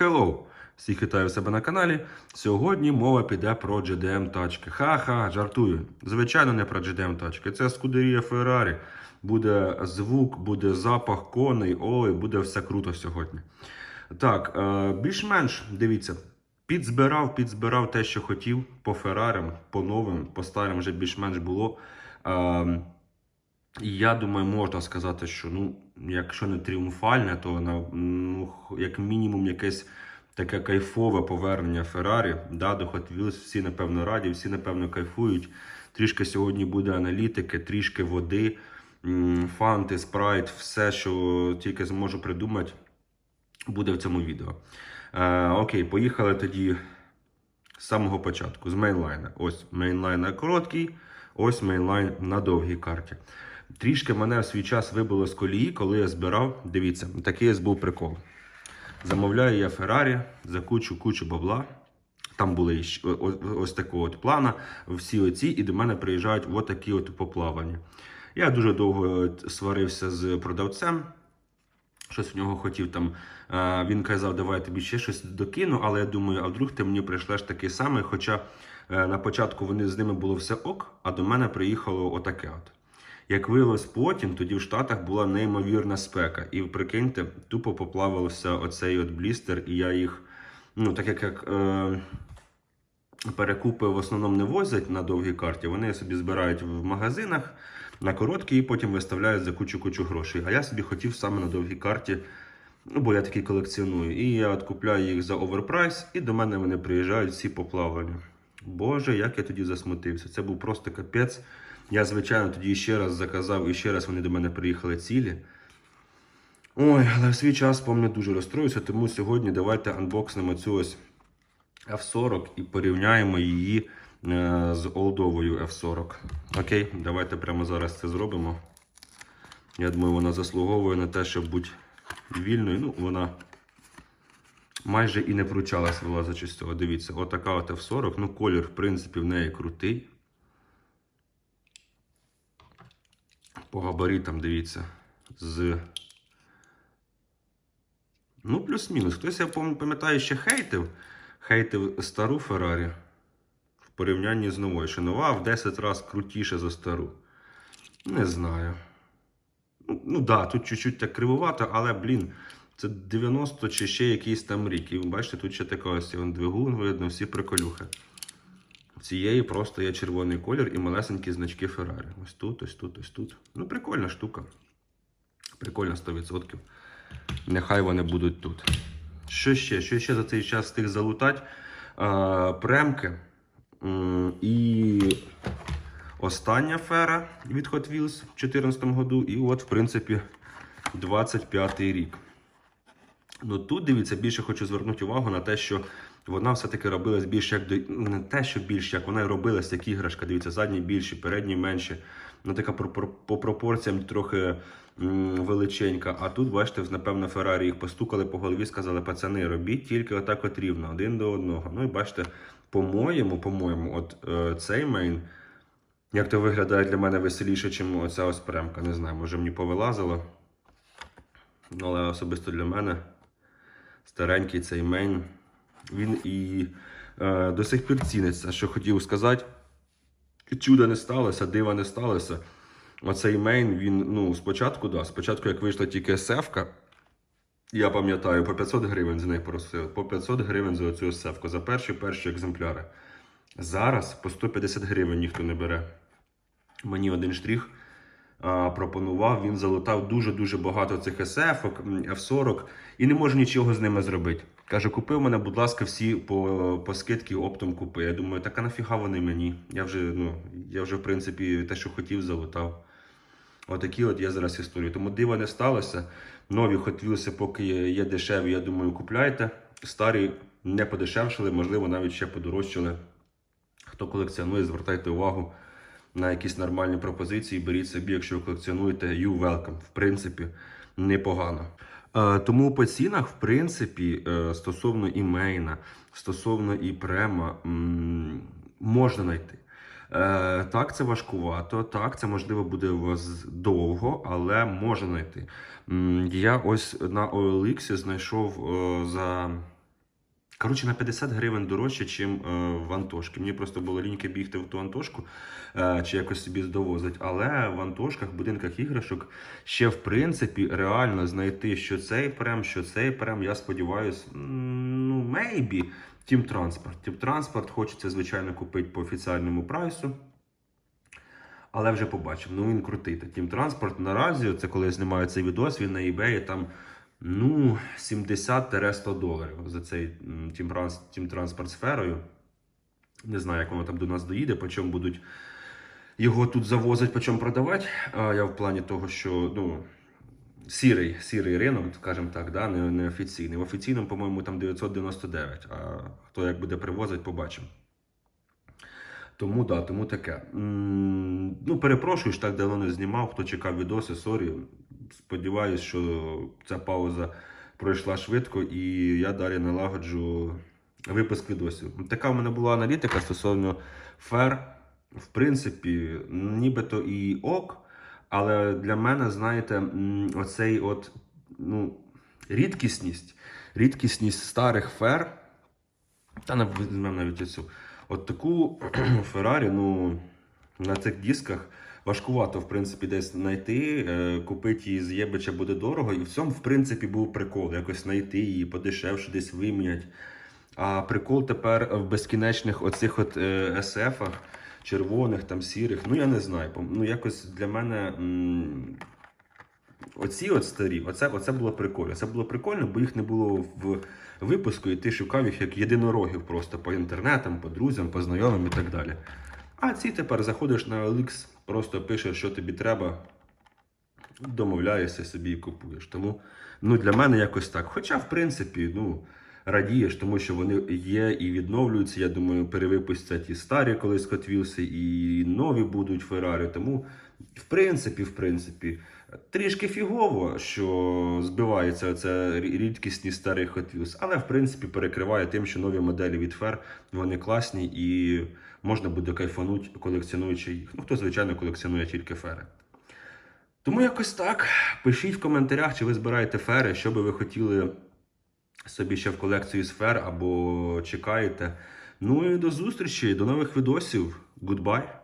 Hello! Всіх вітаю себе на каналі. Сьогодні мова піде про GDM тачки. Ха-ха, жартую. Звичайно, не про GDM тачки. Це скудерія Ferrari. Буде звук, буде запах коней, ой, буде все круто сьогодні. Так, е, більш-менш дивіться. Підзбирав, підзбирав те, що хотів по Феррарям, по новим, по старим вже більш-менш було. І я думаю, можна сказати, що ну, якщо не тріумфальне, то ну, як мінімум якесь таке кайфове повернення Феррарі. Да, до Hot Wheels всі, напевно, раді, всі, напевно, кайфують. Трішки сьогодні буде аналітики, трішки води, фанти, спрайт, все, що тільки зможу придумати, буде в цьому відео. Е, окей, поїхали тоді з самого початку, з мейнлайна. Ось мейнлайн на короткий, ось мейнлайн на довгій карті. Трішки мене в свій час вибило з колії, коли я збирав. Дивіться, такий був прикол. Замовляю я Феррарі за кучу кучу бабла. Там були ось такого от плана, всі оці, і до мене приїжджають от такі от поплавані. Я дуже довго е, сварився з продавцем. Щось в нього хотів там. е, Він казав, давай тобі ще щось докину, але я думаю, а вдруг ти мені прийшлеш такий самий. Хоча е, на початку вони з ними було все ок, а до мене приїхало отаке. от. Як виявилось потім, тоді в Штатах була неймовірна спека. І прикиньте, тупо поплавився оцей от блістер, і я їх, ну так як, як е, перекупи в основному не возять на довгій карті, вони собі збирають в магазинах на короткій і потім виставляють за кучу-кучу грошей. А я собі хотів саме на довгій карті, ну бо я такий колекціоную. І я от купляю їх за оверпрайс, і до мене вони приїжджають всі поплавлені. Боже, як я тоді засмутився. Це був просто капець. Я, звичайно, тоді ще раз заказав, і ще раз вони до мене приїхали цілі. Ой, але в свій час, пам'ятаю, дуже розстроївся, тому сьогодні давайте анбокснемо цю ось F40 і порівняємо її е, з олдовою F40. Окей, давайте прямо зараз це зробимо. Я думаю, вона заслуговує на те, щоб бути вільною. Ну, вона майже і не пручалась, вилазячи з цього. Дивіться, отака от F40. Ну, колір, в принципі, в неї крутий. По габаритам, дивіться, з. Ну, плюс-мінус. Хтось, я пам'ятаю, ще хейтив. Хейтив стару Феррарі в порівнянні з новою. Що нова в 10 разів крутіше за стару. Не знаю. Ну, ну да, тут чуть-чуть так кривувато, але, блін, це 90 чи ще якийсь там рік. І бачите, тут ще така ось двигун, видно, всі приколюхи. Цієї просто є червоний колір і малесенькі значки Феррарі. Ось тут, ось тут, ось тут. Ну, прикольна штука. Прикольно 100%. Нехай вони будуть тут. Що ще? Що ще за цей час встиг залутати? А, премки. І остання фера від Hot Wheels в 2014 году. І от, в принципі, 25 рік. Ну тут дивіться, більше хочу звернути увагу на те, що вона все-таки робилась більше як до ну, не те, що більше, як вона і робилась як іграшка. Дивіться, задні більші, передні менші. Ну така по, по, по пропорціям трохи м, величенька. А тут, бачите, напевно, Феррарі їх постукали по голові, сказали, пацани, робіть тільки отак от рівно, один до одного. Ну і бачите, по-моєму, по-моєму, от е, цей мейн. Як то виглядає для мене веселіше, ніж оця ось премка. Не знаю, може мені повилазило. Але особисто для мене старенький цей мейн. Він і е, до сих пір ціниться, що хотів сказати. Чуда не сталося, дива не сталося. Оцей мейн, він, ну, спочатку, да, спочатку, як вийшла тільки севка, я пам'ятаю, по 500 гривень з неї просив. По 500 гривень за оцю севку, за перші перші екземпляри. Зараз по 150 гривень ніхто не бере. Мені один штрих а, пропонував, він залутав дуже-дуже багато цих SF, F40 і не може нічого з ними зробити. Каже, купив мене, будь ласка, всі по, по скидці оптом купи. Я думаю, так а нафіга вони мені? Я вже, ну, я вже, в принципі, те, що хотів, залутав. Отакі от є зараз історії. Тому дива не сталося. Нові Wheels, поки є дешеві, я думаю, купляйте. Старі не подешевшили, можливо, навіть ще подорожчали. Хто колекціонує, звертайте увагу на якісь нормальні пропозиції. Беріть собі, якщо ви колекціонуєте, you welcome. В принципі, непогано. Е, тому по цінах, в принципі, е, стосовно і мейна, стосовно і према, можна знайти. Е, так, це важкувато, так, це можливо буде у вас довго, але можна знайти. Я ось на OLX знайшов за Коротше, на 50 гривень дорожче, ніж е, в Антошки. Мені просто було ліньки бігти в ту Антошку е, чи якось собі довозить. Але в Антошках, будинках іграшок ще в принципі реально знайти, що цей прем, що цей прем. Я сподіваюся, ну, maybe. Тім транспорт. Тім транспорт хочеться, звичайно, купити по офіціальному прайсу. Але вже побачив. Ну він крутий. Тім транспорт наразі, це коли я знімаю цей відос, він на eBay там ну 70-100 доларів за цей тім транспорт сферою. Не знаю, як воно там до нас доїде, по чому будуть його тут завозити, по чому продавати. А я в плані того, що ну, сірий, сірий ринок, скажімо так, да, не, не офіційний. В офіційному, по-моєму, там 999. А хто як буде привозити, побачимо. Тому да, тому таке. Ну, перепрошую, що так давно не знімав. Хто чекав відоси, сорі. Сподіваюсь, що ця пауза пройшла швидко і я далі налагоджу випуск відосів. Така в мене була аналітика стосовно фер. В принципі, нібито і ок, але для мене, знаєте, оцей от ну, рідкісність, рідкісність старих фер. Та не візьмемо навіть оцю. От таку Феррарі, ну, на цих дисках важкувато, в принципі, десь знайти. Е, купити її з Єбича буде дорого. І в цьому, в принципі, був прикол. Якось знайти її подешевше, десь виміняти. А прикол тепер в безкінечних оцих от е, SF-ах, червоних, там сірих. Ну, я не знаю. Ну, якось для мене. Оці от старі, оце, оце було прикольно. Це було прикольно, бо їх не було в випуску, і ти шукав їх як єдинорогів просто по інтернетам, по друзям, по знайомим і так далі. А ці тепер заходиш на OLX, просто пишеш, що тобі треба, домовляєшся собі і купуєш. Тому ну, для мене якось так. Хоча, в принципі, ну, радієш, тому що вони є і відновлюються. Я думаю, перевипустять і старі колись Wheels, і нові будуть Феррарі. Тому, в принципі, в принципі. Трішки фігово, що збивається оце рідкісні старі Hot але в принципі перекриває тим, що нові моделі від Фер вони класні і можна буде кайфанути, колекціонуючи їх. Ну, хто, звичайно, колекціонує тільки фери. Тому якось так. Пишіть в коментарях, чи ви збираєте фери, що би ви хотіли собі ще в колекцію сфер або чекаєте. Ну і до зустрічі, до нових відосів. Goodbye!